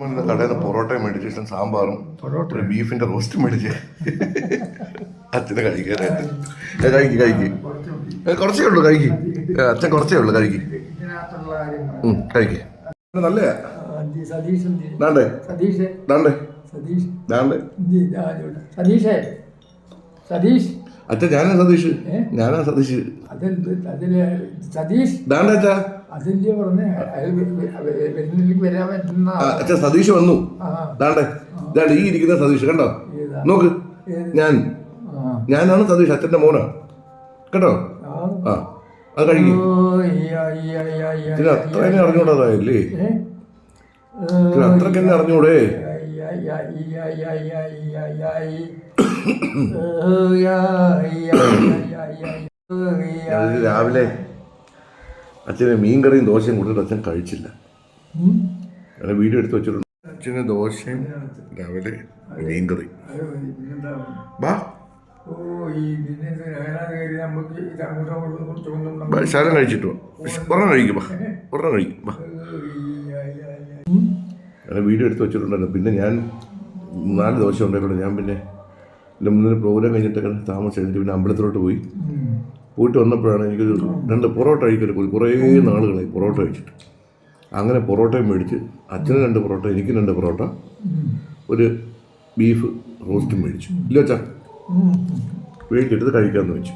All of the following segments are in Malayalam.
കടയിൽ നിന്ന് പൊറോട്ട മേടിച്ച് സാമ്പാറും പൊറോട്ട. ബീഫിന്റെ റോസ്റ്റ് മേടിച്ച്. അച്ഛന് കഴിക്കാനായിട്ട് കഴിക്ക് കഴിക്ക്. കുറച്ചേ ഉള്ളൂ കഴിക്കി. അച്ഛൻ കുറച്ചേ ഉള്ളൂ കഴിക്കി. കഴിക്ക്. നല്ല ദാണ്ടേ. ദാണ്ടേ. ദാണ്ടേ. സതീഷ് സതീഷ് അച്ഛ ഞാനാ സതീഷ്. ഞാനാ സതീഷ്. അതെന്ത്? സതീഷ്? ദാണ്ട സതീഷ് വന്നു. ദാണ്ടേ ദാണ്ട് ഈ ഇരിക്കുന്ന സതീഷ് കണ്ടോ? നോക്ക്. ഞാൻ. ഞാനാണ് സതീഷ് അച്ഛന്റെ മോനാണ് കേട്ടോ ആ. അത് കഴിഞ്ഞു. അത്രയും അറിഞ്ഞൂടാതായില്ലേ? അത്രക്കെന്നെ അറിഞ്ഞൂടെ? രാവിലെ അച്ഛന് മീൻകറിയും ദോശയും കൊടുത്തിട്ട് അച്ഛൻ കഴിച്ചില്ല. അങ്ങനെ വീഡിയോ എടുത്ത് വെച്ചിട്ടുണ്ട്. അച്ഛന് ദോശയും രാവിലെ മീൻകറി. ബാ. ബാ, കഴിച്ചിട്ട് വാ. ഒരെണ്ണം കഴിക്കും ബാ. ഒരെണ്ണം കഴിക്കും ബാ. ഞാൻ വീഡിയോ എടുത്ത് വെച്ചിട്ടുണ്ടായിരുന്നു പിന്നെ ഞാൻ നാല് ദിവസം ഉണ്ടായിരുന്നു ഞാൻ പിന്നെ എന്റെ മുന്നിൽ പ്രോഗ്രാം കഴിഞ്ഞിട്ടൊക്കെ താമസം കഴിഞ്ഞിട്ട് പിന്നെ അമ്പലത്തിലോട്ട് പോയി. പോയിട്ട് വന്നപ്പോഴാണ് എനിക്കൊരു രണ്ട് പൊറോട്ട കഴിക്കൊരു പോയി കുറേ നാളുകളായി പൊറോട്ട കഴിച്ചിട്ട്. അങ്ങനെ പൊറോട്ടയും മേടിച്ച് അച്ഛന് രണ്ട് പൊറോട്ട എനിക്കും രണ്ട് പൊറോട്ട ഒരു ബീഫ് റോസ്റ്റും മേടിച്ചു. ഇല്ല അച്ഛാ മേടിച്ചിട്ട് കഴിക്കാമെന്ന് വെച്ചു.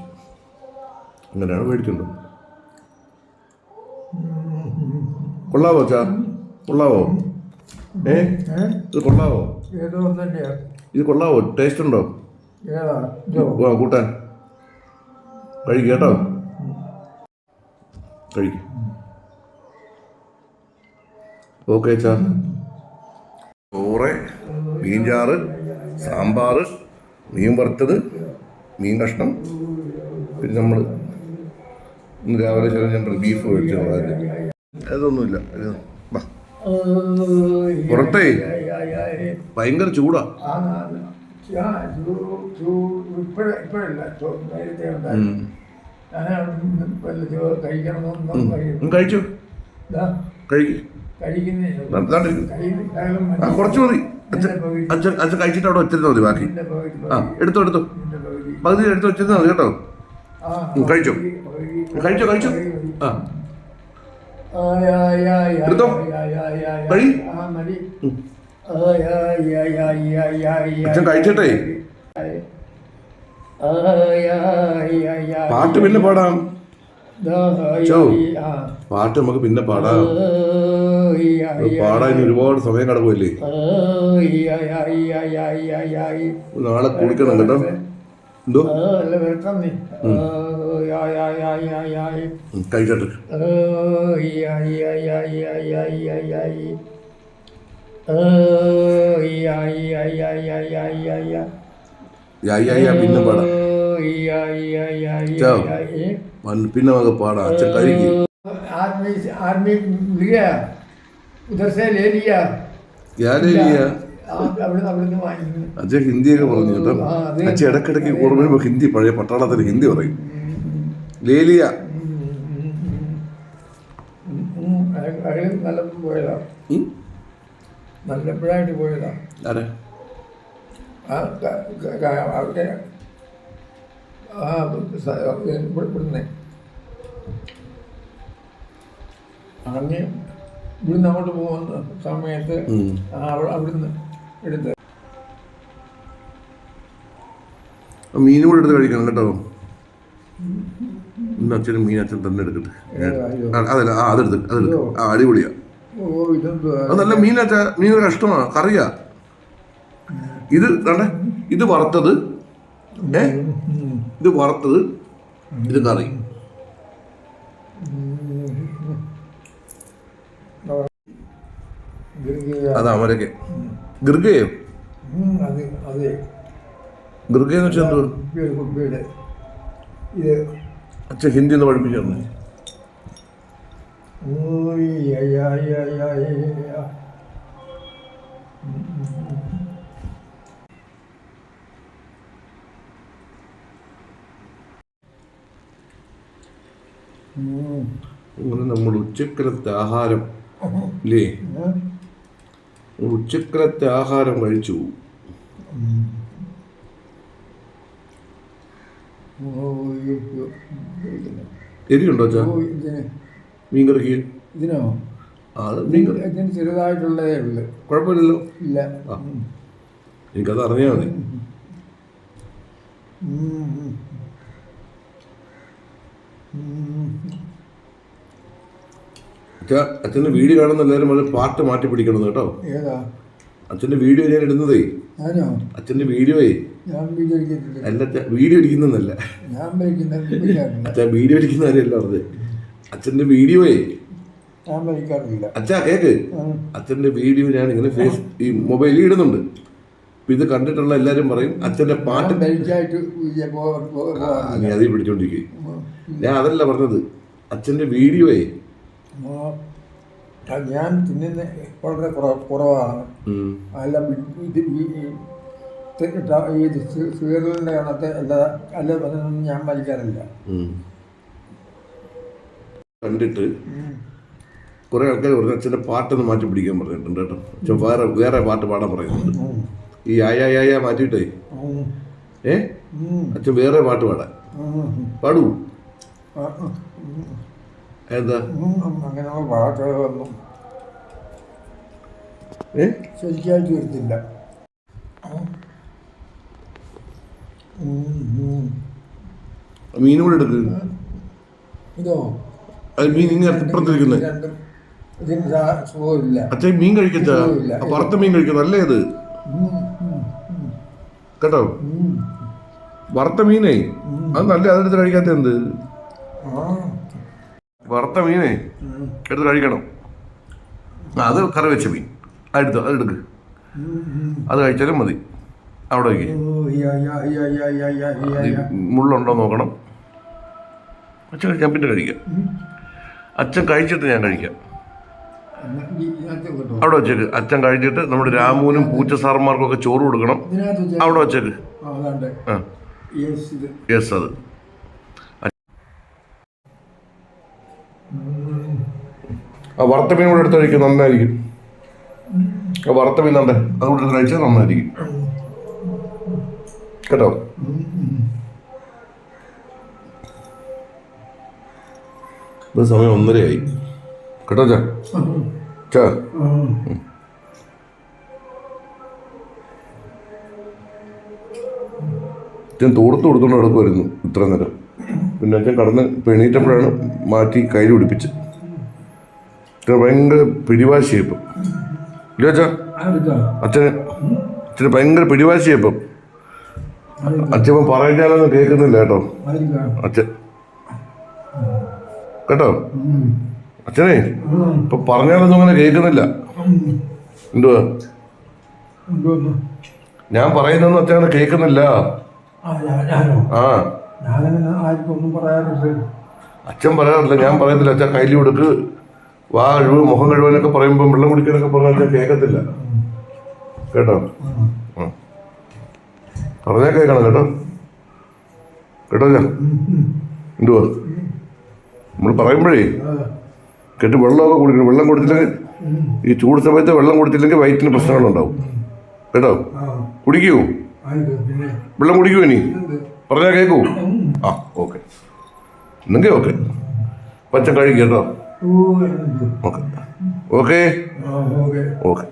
അങ്ങനെയാണ് മേടിക്കുന്നത് കൊള്ളാവോ അച്ഛാ? കൊള്ളാവോ? ഏ? ഇത് കൊള്ളാവോ? ഏതോ ഒന്നല്ലേ ഇത് കൊള്ളാവോ? ടേസ്റ്റ് ഉണ്ടോ? വാ കൂട്ടാൻ. കഴിക്കും കേട്ടോ? കഴിക്കും ഓക്കെ ചാ ചോറ് മീൻചാറ് സാമ്പാർ മീൻ വറുത്തത് മീൻ കഷ്ണം. പിന്നെ നമ്മൾ ഇന്ന് രാവിലെ ചില ഞാൻ ബീഫ് കഴിച്ചു അതൊന്നുമില്ല. പുറത്തേ ഭയങ്കര ചൂടാ. കഴിച്ചു. കുറച്ച് മതി. അച്ഛൻ കഴിച്ചിട്ട് അവിടെ വെച്ചിരുന്നാൽ മതി ബാക്കി. ആ എടുത്തു എടുത്തു. പകുതി. എടുത്തു വെച്ചിരുന്നാൽ മതി കേട്ടോ. കഴിച്ചു. കഴിച്ചു കഴിച്ചു. ആ. കഴിച്ചിട്ടേ പാട്ട് പിന്നെ പാടാം പാട്ട് നമുക്ക് പിന്നെ പാടാം പാടാൻ ഒരുപാട് സമയം കടപോയില്ലേ നാളെ കുളിക്കണം കേട്ടോ. എന്തോ കഴിക്കട്ടെ പിന്നെ പാടാം പിന്നെ നമുക്ക് പാടാം അച്ഛൻ കഴുകി ആർമി ആർമി लिया उधर से ले लिया क्या ले लिया അദ്ദേഹം ഹിന്ദിയൊക്കെ പറഞ്ഞു കേട്ടോ. അച്ഛൻ ഇടക്കിടക്ക് കൂടെ വരുമ്പോൾ ഹിന്ദി പഴയ പട്ടാളത്തിൽ ഹിന്ദി പറയും. ലേലിയ. ആ അങ്ങനെ ഇവിടുന്ന്. അങ്ങോട്ട് പോകുന്ന സമയത്ത് അവിടുന്ന്. എടുത്ത്. മീനും കൂടെ എടുത്ത് കഴിക്കണം കേട്ടോ. ഇന്ന് അച്ഛനും മീൻ അച്ഛൻ തന്നെ എടുക്കട്ടെ ആ, അതല്ല ആ അതെടുത്ത് അതെടുത്ത്. ആ അടിപൊളിയാ. നല്ല മീൻ അച്ഛ മീൻ കഷ്ടമാണ് കറിയാ. ഇത് കണ്ടേ? ഇത് വറുത്തത് ഏ? ഇത് വറുത്തത് ഇത് കറി. അതാ അമരക്ക് ഗർഗയോ ഗർഗ വെച്ചാൽ അച്ഛൻ ഹിന്ദി എന്ന് പഠിപ്പിച്ചു അങ്ങനെ നമ്മൾ ഉച്ചക്കലത്തെ ആഹാരം ഇല്ലേ? ഉച്ചക്കലത്തെ ആഹാരം കഴിച്ചു. എരിയുണ്ടോ അച്ഛാ? ഓ, ഇതിന്. ഇതിനോ? ചെറുതായിട്ടുള്ളതേ ഉള്ളു. കുഴപ്പമില്ലല്ലോ. ഇല്ല. എനിക്കത് അറിഞ്ഞാൽ മതി അച്ഛന്റെ വീഡിയോ കാണുന്ന എല്ലാവരും അത് പാട്ട് മാറ്റി പിടിക്കണം കേട്ടോ. ഏതാ? അച്ഛന്റെ വീഡിയോ ഞാൻ ഇടുന്നതേ. അച്ഛന്റെ അച്ഛന്റെ വീഡിയോയെ. അല്ല വീഡിയോ ഇടിക്കുന്നല്ല അച്ഛാ വീഡിയോ ഇടിക്കുന്ന കാര്യമല്ല പറഞ്ഞത് അച്ഛന്റെ വീഡിയോയെ. അച്ഛാ കേക്ക്. അച്ഛന്റെ അച്ഛന്റെ വീഡിയോ ഞാൻ ഇങ്ങനെ ഫേസ് ഈ മൊബൈലിൽ ഇടുന്നുണ്ട്. ഇത് കണ്ടിട്ടുള്ള എല്ലാരും പറയും അച്ഛന്റെ പാട്ട് നീ അതിൽ പിടിച്ചോണ്ടിരിക്കും. ഞാൻ അതല്ല പറഞ്ഞത്. അച്ഛന്റെ വീഡിയോയെ. ഞാൻ തിന്നുന്ന വളരെ കുറ- കുറവാണ് അല്ല ഇത് ഈ- സീറിയലിന്റെ കണത്തെ അല്ല അല്ല ഞാൻ വലിക്കാറില്ല. കണ്ടിട്ട് കുറെ ആൾക്കാർ പറഞ്ഞു അച്ഛന്റെ പാട്ടൊന്ന് മാറ്റി പിടിക്കാൻ പറഞ്ഞിട്ടുണ്ട് കേട്ടോ അച്ഛൻ വേറെ വേറെ പാട്ട് പാടാൻ പറയുന്നുണ്ട്. ഈ ആയ മാറ്റിയിട്ടേ. ഏ. അച്ഛൻ വേറെ പാട്ട് പാടാൻ. പാടൂ. അങ്ങനെയുള്ള ശരിക്കായിട്ട് വരുത്തില്ല മീൻ കൂടെ എടുക്ക്. ഇതോ? മീൻ ഇങ്ങനെ ഇപ്പുറത്തിരിക്കുന്നത് അച്ഛൻ മീൻ കഴിക്കച്ച. വറുത്ത മീൻ കഴിക്കുന്ന അല്ലേ അത്. കേട്ടോ. വറുത്ത മീനേ. അത് നല്ല അതെടുത്ത് കഴിക്കാത്ത എന്ത്? ആ. വറുത്ത മീനെ. എടുത്ത് കഴിക്കണം അത് കറി വെച്ച മീൻ അടുത്ത് അത് എടുക്ക്. അത് കഴിച്ചാലും മതി അവിടെ. മുള്ളുണ്ടോ നോക്കണം അച്ഛൻ കഴിക്കാൻ പിന്നെ കഴിക്കാം. അച്ഛൻ കഴിച്ചിട്ട് ഞാൻ കഴിക്കാം. അവിടെ വെച്ചേക്ക് അച്ഛൻ കഴിച്ചിട്ട് നമ്മുടെ രാമുവിനും പൂച്ച സാറന്മാർക്കും ഒക്കെ ചോറ് കൊടുക്കണം അവിടെ വെച്ചേക്ക് ആ. യെസ് അത് ആ വറുത്ത മീൻ കൂടെ എടുത്ത് കഴിക്കും നന്നായിരിക്കും. ആ വറുത്ത മീൻ നണ്ടേ അത് കൂടെ എടുത്ത് കഴിച്ചാൽ നന്നായിരിക്കും. കേട്ടോ? സമയം ഒന്നരയായി. കേട്ടോ ചാ? ചാ? ഞാൻ തോർത്ത് കൊടുത്തോണ്ട് നടക്കുമായിരുന്നു ഇത്ര നേരം. പിന്നെ ഞാൻ കടന്ന് പെണീറ്റപ്പോഴാണ് മാറ്റി കയ്യിൽ പിടിപ്പിച്ച് അച്ഛന് ഭയങ്കര പിടിവാശിയപ്പം ഇപ്പം ഇല്ല അച്ഛാ ആർക്കാ? അച്ഛന് അച്ഛന് ഭയങ്കര പിടിവാശിയപ്പം ഇപ്പം? അച്ഛൻ പറയുന്നാലൊന്നും കേൾക്കുന്നില്ല കേട്ടോ? അച്ഛൻ കേട്ടോ. അച്ഛനെ. ഇപ്പൊ പറഞ്ഞാലൊന്നും അങ്ങനെ കേൾക്കുന്നില്ല. എന്തുവാ? ഞാൻ പറയുന്നൊന്നും അച്ഛൻ അങ്ങനെ കേൾക്കുന്നില്ല ആ, അച്ഛൻ പറയാറില്ല ഞാൻ പറയുന്നില്ല അച്ഛൻ കയ്യിൽ കൊടുക്ക് വാ കഴിവ് മുഖം കഴിവാനൊക്കെ പറയുമ്പോൾ വെള്ളം കുടിക്കാനൊക്കെ പറഞ്ഞാൽ കേൾക്കത്തില്ല കേട്ടോ. പറഞ്ഞാൽ കേൾക്കണം കേട്ടോ. കേട്ടോ ഞാൻ? എന്തുവാ? നമ്മൾ പറയുമ്പോഴേ കേട്ട് വെള്ളമൊക്കെ കുടിക്കണം. വെള്ളം കൊടുത്തില്ലെങ്കിൽ ഈ ചൂട് സമയത്ത് വെള്ളം കൊടുത്തില്ലെങ്കിൽ വയറ്റിന് പ്രശ്നങ്ങളുണ്ടാവും. കേട്ടോ? കുടിക്കൂ? വെള്ളം കുടിക്കൂ ഇനി? പറഞ്ഞാൽ കേൾക്കൂ? ആ ഓക്കെ. എന്നെങ്കിൽ ഓക്കെ. പച്ച കഴിക്കും കേട്ടോ? ഓക്കെ. ഓക്കെ. ഓക്കെ.